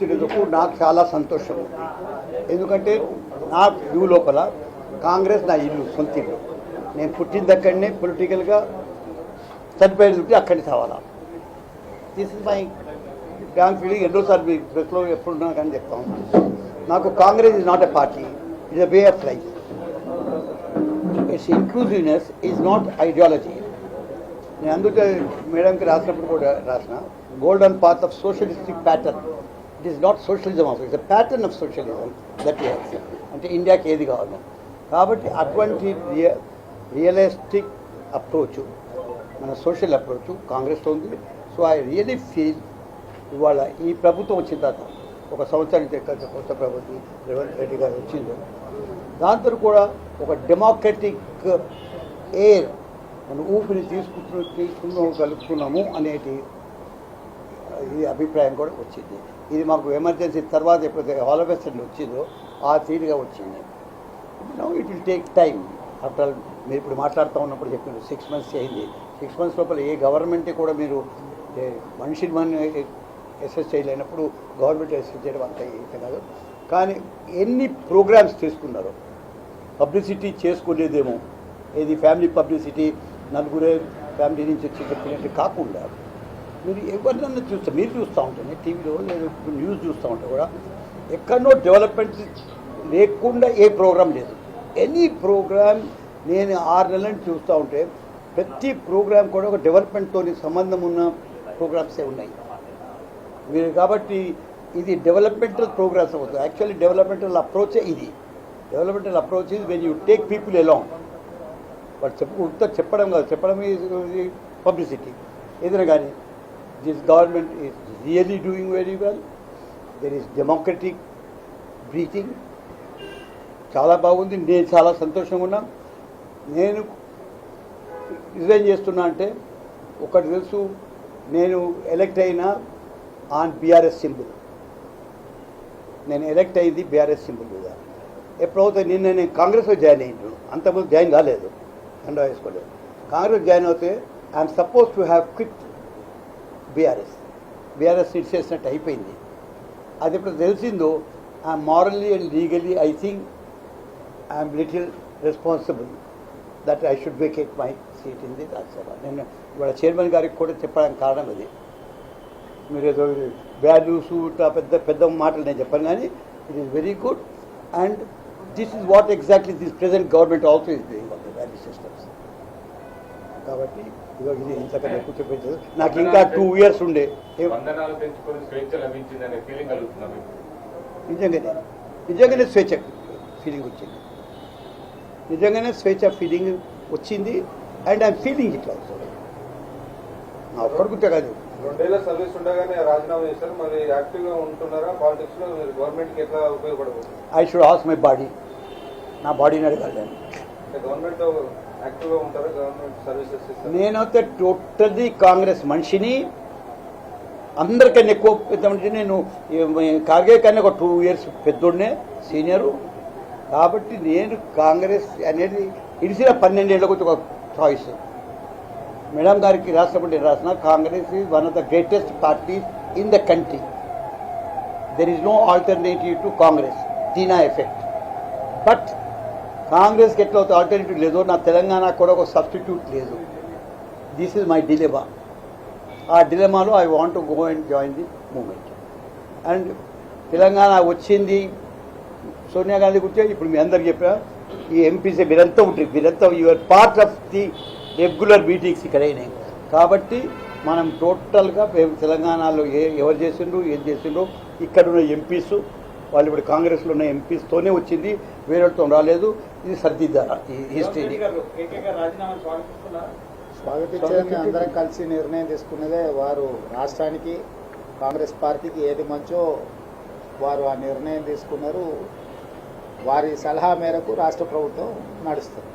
వచ్చినందుకు నాకు చాలా సంతోషం. ఉంది ఎందుకంటే నా వ్యూ లోపల కాంగ్రెస్ నా ఇల్లు సొంత ఇల్లు. నేను పుట్టిన అక్కడనే పొలిటికల్గా చనిపోయింది అక్కడిని చావాలా this is my bank feeling ఎన్నోసార్లు మీ ప్రెస్లో ఎప్పుడున్నా కానీ చెప్తాం నాకు Congress is not a party is a way of life it's inclusiveness is not ideology నేను అందుకే మేడంకి రాసినప్పుడు కూడా రాసిన golden path of socialistic pattern it is not socialism also it's pattern of socialism that years అంటే ఇండియాకి ఏది కావాలి. కాబట్టి అటువంటి రియ రియలిస్టిక్ అప్రోచ్ మన సోషల్ అప్రోచ్ కాంగ్రెస్లో ఉంది. సో ఐ రియలీ ఫీల్ ఇవాళ ఈ ప్రభుత్వం వచ్చిన తర్వాత ఒక సంవత్సరానికి ఎక్కడ కొత్త ప్రభుత్వం రేవంత్ రెడ్డి గారు వచ్చిందో దాంతో కూడా ఒక డెమోక్రటిక్ ఎయిర్ మన ఊపిరి తీసుకుంటు తీసుకున్నాం కలుపుకున్నాము అనేటి ఈ అభిప్రాయం కూడా వచ్చింది. ఇది మాకు ఎమర్జెన్సీ తర్వాత ఎప్పుడైతే హాలోవెస్టర్న్ వచ్చిందో ఆ తీరుగా వచ్చింది. No it will take time after all మీరు ఇప్పుడు మాట్లాడుతూ ఉన్నప్పుడు చెప్పారు సిక్స్ మంత్స్ అయింది. సిక్స్ మంత్స్ లోపల ఏ గవర్నమెంట్ కూడా మీరు మనిషిని మన ఎస్ఎస్ చేయలేనప్పుడు గవర్నమెంట్ ఎస్ఎస్ చేయడం అంత కాదు. కానీ ఎన్ని ప్రోగ్రామ్స్ తీసుకున్నారో పబ్లిసిటీ చేసుకునేదేమో ఏది ఫ్యామిలీ పబ్లిసిటీ నలుగురే ఫ్యామిలీ నుంచి వచ్చి చెప్పినట్టు కాకుండా మీరు ఎవరినన్నా చూస్తే మీరు చూస్తూ ఉంటే టీవీలో లేదా న్యూస్ చూస్తూ ఉంటే కూడా. ఎక్కడనో డెవలప్మెంట్ లేకుండా ఏ ప్రోగ్రామ్ లేదు. ఎనీ ప్రోగ్రామ్ నేను ఆరు నెలల నుంచి చూస్తూ ఉంటే ప్రతి ప్రోగ్రామ్ కూడా ఒక డెవలప్మెంట్తో సంబంధం ఉన్న ప్రోగ్రామ్సే ఉన్నాయి. మీరు కాబట్టి ఇది డెవలప్మెంటల్ ప్రోగ్రామ్స్ అవుతుంది యాక్చువల్లీ డెవలప్మెంటల్ అప్రోచే ఇది. డెవలప్మెంటల్ అప్రోచ్ ఇది when you take people along. But చెప్పు చెప్పడం కాదు. చెప్పడం పబ్లిసిటీ. ఏదైనా కానీ this government is really doing very well There is democratic breathing. చాలా బాగుంది. నేను చాలా సంతోషంగా ఉన్నా. నేను రిజైన్ చేస్తున్నా అంటే ఒకటి తెలుసు నేను ఎలక్ట్ అయిన ఆన్ బీఆర్ఎస్ సింబుల్ నేను ఎలక్ట్ అయింది బీఆర్ఎస్ సింబుల్ మీద. ఎప్పుడైతే నిన్న నేను కాంగ్రెస్లో జాయిన్ అయ్యాను అంతకుముందు జాయిన్ కాలేదు. అండో వేసుకోలేదు. కాంగ్రెస్ జాయిన్ అవుతే I'm suppose to have quit BRS. BRS seat చేసినట్టు అయిపోయింది. అది ఇప్పుడు తెలిసిందో I'm morally and legally I think I'm little responsible that I should vacate my seat in the Rajya Sabha ఇవాళ చైర్మన్ గారికి కూడా చెప్పడానికి కారణం అది. మీరు ఏదో వాల్యూస్ పెద్ద పెద్ద మాటలు నేను చెప్పాను కానీ it is very good and this is what exactly this present government also is doing of the value systems కాబట్టి ఇదో ఇది ఇంతకన్నా ఎక్కువ చెప్పేది నాకు ఇంకా టూ ఇయర్స్ ఉండే. నిజంగానే నిజంగానే స్వేచ్ఛ ఫీలింగ్ వచ్చింది. నిజంగానే స్వేచ్ఛ ఫీలింగ్ వచ్చింది. And I'm feeling it also నా ఒక్కడికుంటే కాదు. రెండేళ్ళ సర్వీస్ ఉండగానే రాజీనామా చేశారు. మరి యాక్టివ్గా ఉంటున్నారా? పాలిటిక్స్లో మీరు గవర్నమెంట్కి ఎట్లా ఉపయోగపడబోతుంది I should as my body నా బాడీని అడగాలి గవర్నమెంట్ నేనైతే టోటల్లీ కాంగ్రెస్ మనిషిని అందరికన్నా ఎక్కువ పెద్ద మనిషి నేను ఈ కార్గే కన్నా ఒక టూ ఇయర్స్ పెద్దోడినే సీనియరు. కాబట్టి నేను కాంగ్రెస్ అనేది ఇడిసిన పన్నెండేళ్ళకి వచ్చి ఒక చాయిస్ మేడం గారికి రాసినప్పుడు రాసిన Congress is one of the greatest parties in the country there is no alternative to Congress. Dinah effect but కాంగ్రెస్కి ఎట్లా ఆల్టర్నేటివ్ లేదు నా తెలంగాణ కూడా ఒక సబ్స్టిట్యూట్ లేదు. దిస్ ఇస్ మై డిలెమా ఆ డిలెమాలో I want go and join the movement and Telangana వచ్చింది. సోనియా గాంధీ గురించి ఇప్పుడు మీ అందరికి చెప్పా ఈ ఎంపీసీ మీరంతా ఉంటుంది మీరంతా your part of the regular meetings ఇక్కడ అయినాయి. కాబట్టి మనం టోటల్గా తెలంగాణలో ఏ ఎవరు చేసిండ్రు ఏం చేసిండ్రు ఇక్కడ ఉన్న ఎంపీస్ వాళ్ళు ఇప్పుడు కాంగ్రెస్లో ఉన్న ఎంపీస్తోనే వచ్చింది. వేరేతో రాలేదు. ఇది సర్దిద్దారా ఈ హిస్టరీని స్వాగతించడానికి అందరం కలిసి నిర్ణయం తీసుకున్నదే వారు రాష్ట్రానికి కాంగ్రెస్ పార్టీకి ఏది మంచో వారు ఆ నిర్ణయం తీసుకున్నారు. వారి సలహా మేరకు రాష్ట్ర ప్రభుత్వం నడుస్తుంది.